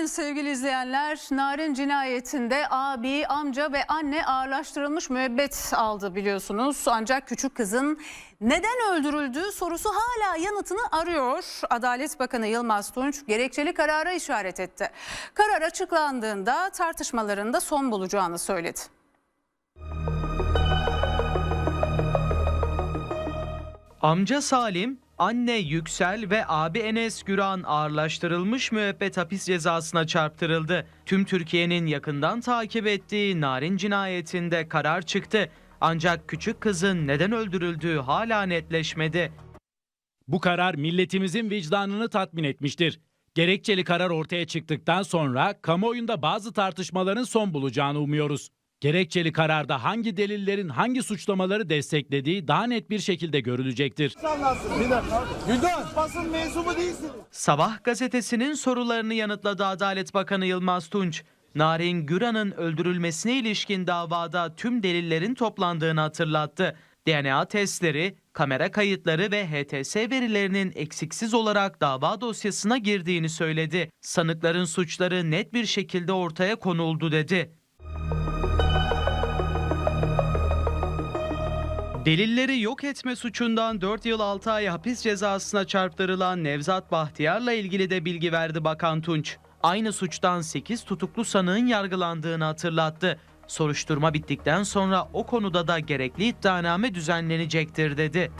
Narin sevgili izleyenler, Narin cinayetinde abi, amca ve anne ağırlaştırılmış müebbet aldı biliyorsunuz. Ancak küçük kızın neden öldürüldüğü sorusu hala yanıtını arıyor. Adalet Bakanı Yılmaz Tunç gerekçeli karara işaret etti. Karar açıklandığında tartışmaların da son bulacağını söyledi. Amca Salim, anne Yüksel ve abi Enes Güran ağırlaştırılmış müebbet hapis cezasına çarptırıldı. Tüm Türkiye'nin yakından takip ettiği Narin cinayetinde karar çıktı. Ancak küçük kızın neden öldürüldüğü hala netleşmedi. Bu karar milletimizin vicdanını tatmin etmiştir. Gerekçeli karar ortaya çıktıktan sonra kamuoyunda bazı tartışmaların son bulacağını umuyoruz. Gerekçeli kararda hangi delillerin hangi suçlamaları desteklediği daha net bir şekilde görülecektir. Güldün. Basın mensubu değilsiniz. Sabah gazetesinin sorularını yanıtladı Adalet Bakanı Yılmaz Tunç. Narin Güran'ın öldürülmesine ilişkin davada tüm delillerin toplandığını hatırlattı. DNA testleri, kamera kayıtları ve HTS verilerinin eksiksiz olarak dava dosyasına girdiğini söyledi. Sanıkların suçları net bir şekilde ortaya konuldu dedi. Delilleri yok etme suçundan 4 yıl 6 ay hapis cezasına çarptırılan Nevzat Bahtiyar'la ilgili de bilgi verdi Bakan Tunç. Aynı suçtan 8 tutuklu sanığın yargılandığını hatırlattı. Soruşturma bittikten sonra o konuda da gerekli iddianame düzenlenecektir dedi.